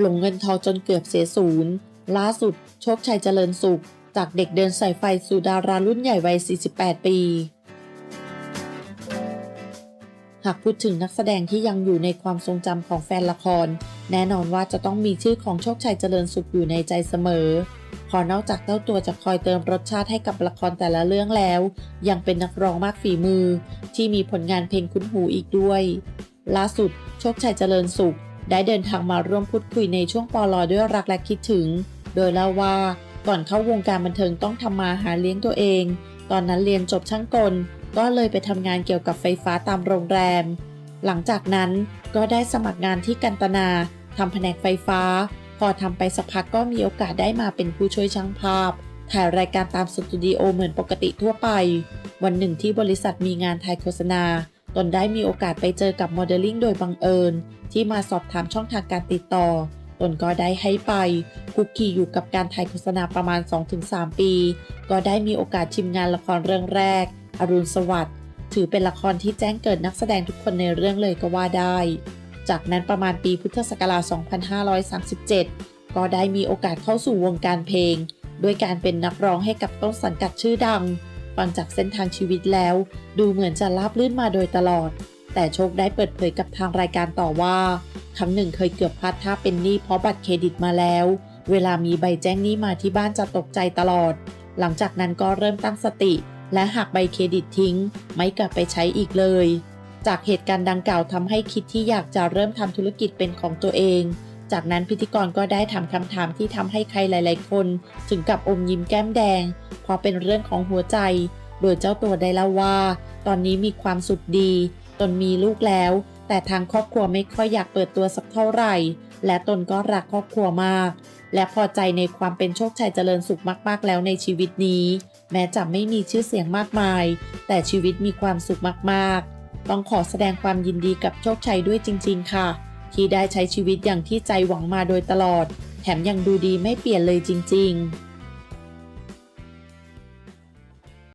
หลงเงินทองจนเกือบเสียศูนย์ ล่าสุด โชคชัยเจริญสุข จากเด็กเดินสายไฟสู่ดารารุ่นใหญ่วัย 48 ปี หากพูดถึงนักแสดงที่ยังอยู่ในความทรงจำของแฟนละคร แน่นอนว่าจะต้องมีชื่อของโชคชัยเจริญสุขอยู่ในใจเสมอ พอนอกจากเจ้าตัวจะคอยเติมรสชาติให้กับละครแต่ละเรื่องแล้ว ยังเป็นนักร้องมากฝีมือ ที่มีผลงานเพลงคุ้นหูอีกด้วย ล่าสุด โชคชัยเจริญสุข ได้เดินทางมาร่วมพูดคุยในช่วงปอลอด้วยรักและคิดถึง โดยเล่าว่าก่อนเข้าวงการบันเทิงต้องทำมาหาเลี้ยงตัวเอง ตอนนั้นเรียนจบช่างกล ก็เลยไปทำงานเกี่ยวกับไฟฟ้าตามโรงแรม หลังจากนั้นก็ได้สมัครงานที่กันตนาทำแผนกไฟฟ้า พอทำไปสักพักก็มีโอกาสได้มาเป็นผู้ช่วยช่างภาพ ถ่ายรายการตามสตูดิโอเหมือนปกติทั่วไป วันหนึ่งที่บริษัทมีงานถ่ายโฆษณา ตนได้มีโอกาสไปเจอกับโมเดลลิ่งโดยบังเอิญ ที่มาสอบถามช่องทางการติดต่อ ตนก็ได้ให้ไปคุกคีอยู่กับการถ่ายโฆษณาประมาณ 2-3 ปี ก็ได้มีโอกาสชิมงานละครเรื่องแรก อรุณสวัสดิ์ถือเป็นละครที่แจ้งเกิดนักแสดงทุกคนในเรื่องเลยก็ว่าได้ จากนั้นประมาณปีพุทธศักราช 2537 ก็ได้มีโอกาสเข้าสู่วงการเพลง ด้วยการเป็นนักร้องให้กับต้นสังกัดชื่อดัง ฟังจากเส้นทางชีวิตแล้ว ดูเหมือนจะราบลื่นมาโดยตลอด แต่โชคได้เปิดเผยกับทางรายการต่อว่า ครั้งหนึ่งเคยเกือบพลาดท่าเป็นหนี้เพราะบัตรเครดิตมาแล้ว เวลามีใบแจ้งหนี้มาที่บ้านจะตกใจตลอด หลังจากนั้นก็เริ่มตั้งสติ และหักใบเครดิตทิ้ง ไม่กลับไปใช้อีกเลย จากเหตุการณ์ดังกล่าวทำให้คิดที่อยากจะเริ่มทำธุรกิจเป็นของตัวเอง จากนั้นพิธีกรก็ได้ถามคำถามที่ทำให้ใครหลาย ๆ คน ถึงกับอมยิ้มแก้มแดงเพราะเป็นเรื่องของหัวใจ โดยเจ้าตัวได้เล่าว่า ตอนนี้มีความสุขดี ตนมีลูกแล้ว แต่ทางครอบครัวไม่ค่อยอยากเปิดตัวสักเท่าไหร่ และตนก็รักครอบครัวมาก และพอใจในความเป็นโชคชัยเจริญสุขมาก ๆ แล้วในชีวิตนี้ แม้จะไม่มีชื่อเสียงมากมาย แต่ชีวิตมีความสุขมาก ๆ ต้องขอแสดงความยินดีกับโชคชัยด้วยจริง ๆ ค่ะ ที่ได้ใช้ชีวิตอย่างที่ใจหวังมาโดยตลอด แถมยังดูดีไม่เปลี่ยนเลยจริง ๆ